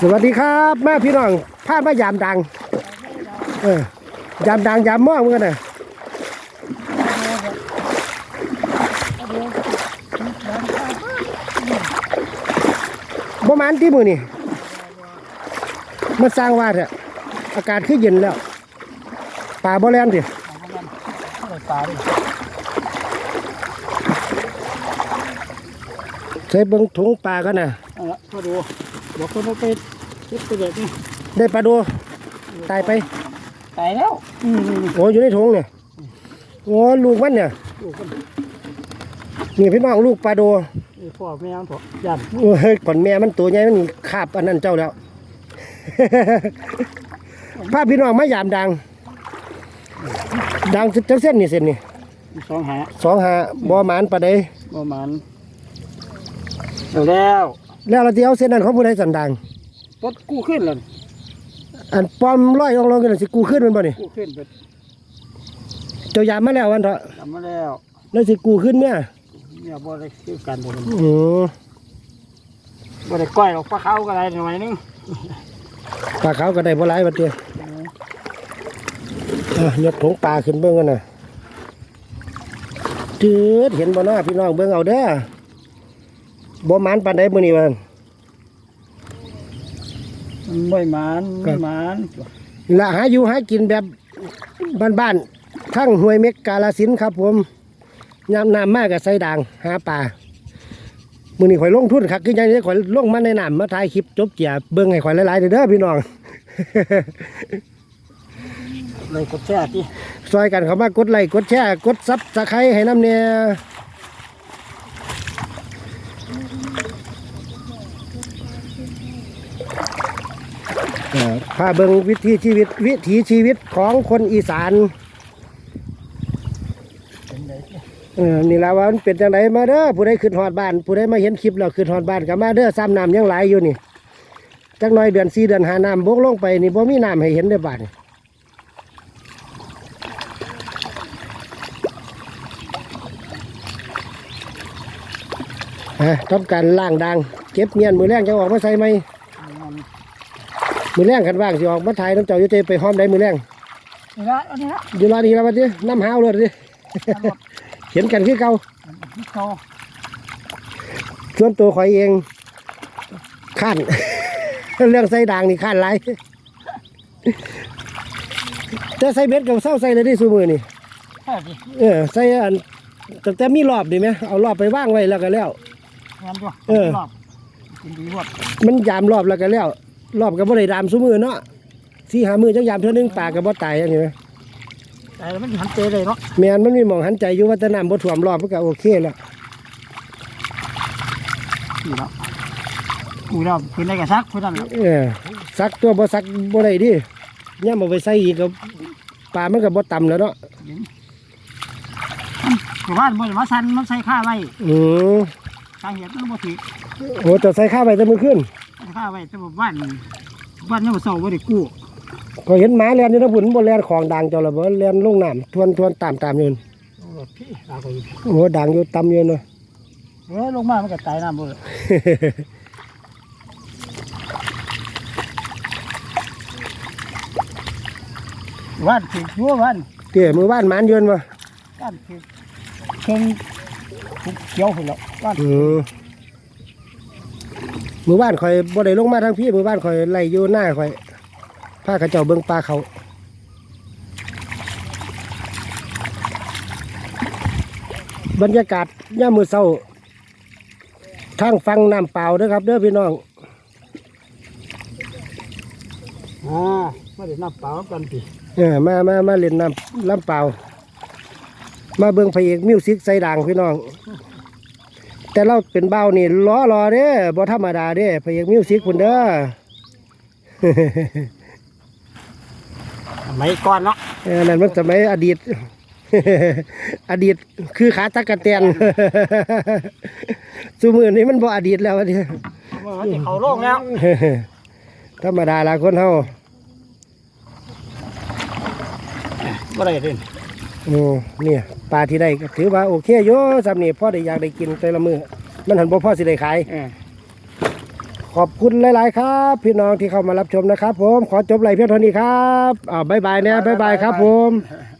สวัสดีครับแม่พี่น้องพาดมายามดัง เออยามดังยามม่วงเหมือนกันนะประมาณที่มือนี่มาสร้างว่าเถอะอากาศขึ้นเย็นแล้วป่าบ่แรงสิปลาดิใช้เบิ้งถุงปลากันนะเอาละมาดู บอกคนเอาไปเก็บไปเด็กนี่ได้ปลาดูตายไปตายแล้วอืมโอ้อยู่ในถุงเนี่ยโอ้ลูกมันเนี่ยดูกันนี่พี่น้องลูกปลาโดนี่พ่อแม่มันเถอะยันโอ้ยก่อนแม่มันตัวใหญ่มันคาบอันนั้นเจ้าแล้วพาพี่น้องมายามดัง ดังจักเส้นนี่เส้นนี่สองหาสองหาบ่หมานปานใดประมาณเอาแล้ว แล้วเราที่เอาเส้นนั้นของผู้ใดสันดังปดกู้ขึ้นเลยอันปลอมร้อยองลงกันสิกูขึ้นมันบ่นี่กู้ขึ้นไปเจ้ายามมาแล้ววันเถอะทำมาแล้วแล้วสิกูขึ้นเนี่ยเนี่ยบ่ได้คือกันบ่ได้อือบ่ได้ก้อยหรอกปลาเขาก็ได้หน่อยนึงปลาเขาวก็ได้บ่หลายบัดเดียวอะยกถุงปลาขึ้นเบิ่งกันน่ะจืดเห็นบ่เนาะพี่น้องเบิ่งเอาเด้อบ่หมานปานใดมื้อนี้ว่า มันไม่หมานครัไม่บหมานละหาอยู่หากินแบบบ้านๆทั้งห้วยเม็กกาลสินธุ์ครับ ผมยามน้ำมากกับใส่ด่างหาปลามื้อนี้ข่อยลงทุนคักคือจังได๋ข่อยลงมาในน้ำมาถ่ายคลิปจบเจียเบิ่งให้ข่อยหลายๆเด้อพี่น้องเลยกดแช่ที่ซอยกันเขามากดไลค์กดแชร์กดซับสไครต์ให้น้ำเนี่ยเอ่อ พาเบิงวิถีชีวิตวิถีชีวิตของคนอีสานเออนี่ละว่ามันเป็นจังไดมาเด้อผู้ใดขึ้นฮอดบ้าน ผู้ใดมาเห็นคลิปแล้วขึ้นฮอดบ้านก็มาเด้อซ้ำน้ำยังหลายอยู่นี่จักหน่อยเดือนสี่เดือนหาน้ำบกลงไปนี่บ่มีน้ำให้เห็นได้อบานฮะทำการล้างดังเก็บเงียนมือแรงจะออกมาใส่ไหม มือแรงขันว่างสิออกมาถ่ายน้ำเจ้าอยู่เตไปห้อมได้มือแรงนี่ละอันนี้ละอยู่รอดีแล้ววันนี้น้ำหาวเลยดิตลอดเห็นกันคือเก่าที่โตส่วนตัวข่อยเองขั้นเรื่องใส่ด่างนี่ขั้นไรแต่ใส่เบ็ดกับเศร้าใส่เลยที่สูมือนี่แค่ดิเออใส่อันแต่แต่มีรอบดีไหมเอารอบไปว่างไว้แล้วก็แล้วงานด้วยเออรอบกินดีรวดมันยามรอบแล้วก็แล้ว รอบก็บ่ได้ดามสูมือเนาะที่หามือจังยามเท่านึงปากก็บ่ตายอย่างนี้ไหมแต่มันหันเตะเลยเนาะแม่นมันมีหมองหันใจอยู่ว่าแตะน้ำบ่ท่วมรอบมันก็โอเคแล้วนี่เนาะกูเราเป็นอะไรกันซักเพื่อนนั่นแหละเออซักตัวบ่ซักบ่ได้ดิย่ามเอาไปใส่อีกก็ปลามันก็บ่ต่ำแล้วเนาะแต่ว่าเมื่อมาสันมันใส่ข้าไว้อือสาเหตุมันบ่ถือโอ้แต่ใส่ข้าวไปแต่มื้อคืน ใส่ข้าไว้แต่ว่าบ้านบ้านยังบ่เศร้าบ่ได้กู้ก็เห็นหมาแล่นอยู่นะพุ่นบ่แลนของดังเจ้าละบ่แลนลงน้ำทวนทวนตามตามอยู่นั่นโอ้พี่ลาไปโอ้ดังอยู่ต่ำอยู่เนาะ เออลงมามันก็ตายน้ำบ่เลยบ้านถือชัวบ้านเตี้ยมือบ้านหมานอยนบ่บ้านถือเครื่งทุกเขียวพุ่นแล้วบ้านเออ มือบ้านข่อยบ่ได้ลงมาทางพี่มือบ้านข่อยไล่อยู่หน้าข่อยพาเขาเจ้าเบิ่งปลาเขาบรรยากาศยามมื้อเช้าทางฟังน้ำเปล่าเด้อครับเด้อพี่น้องอ่าไม่ได้น้ำเปล่ากันพี่เออมามามาเล่นน้ำลำเปล่า มาเบิ่งพระเอกมิวสิกใส่ด่างพี่น้อง แต่เราเป็นเบ้านี่ล้อรอเด้บ่ธรรมดาเด้พระเอกมิวสิกพุ่นเด้อไม่ก่อนเนาะเออนั่นมันสมัยอดีต อดีตคือขาตะกะแตนสมือนี้มันบ่อดีตแล้ววะเนี่ยมันจะเข้าโลกแล้ว ธรรมดาละคนเฮาบ่ได้เด่น โอ้เนี่ยปลาที่ได้ก็ถือว่าโอเคโยสำนี่พ่อได้อยากได้กินแต่ละมือมันหันบ่พ่อสิได้ขาย เออขขอบคุณหลายๆครับ พี่น้องที่เข้ามารับชมนะครับ ผมขอจบไลฟ์เพียงเท่านี้ครับอ่าบ๊ายบายเนี่ยบ๊ายบายครับผมบ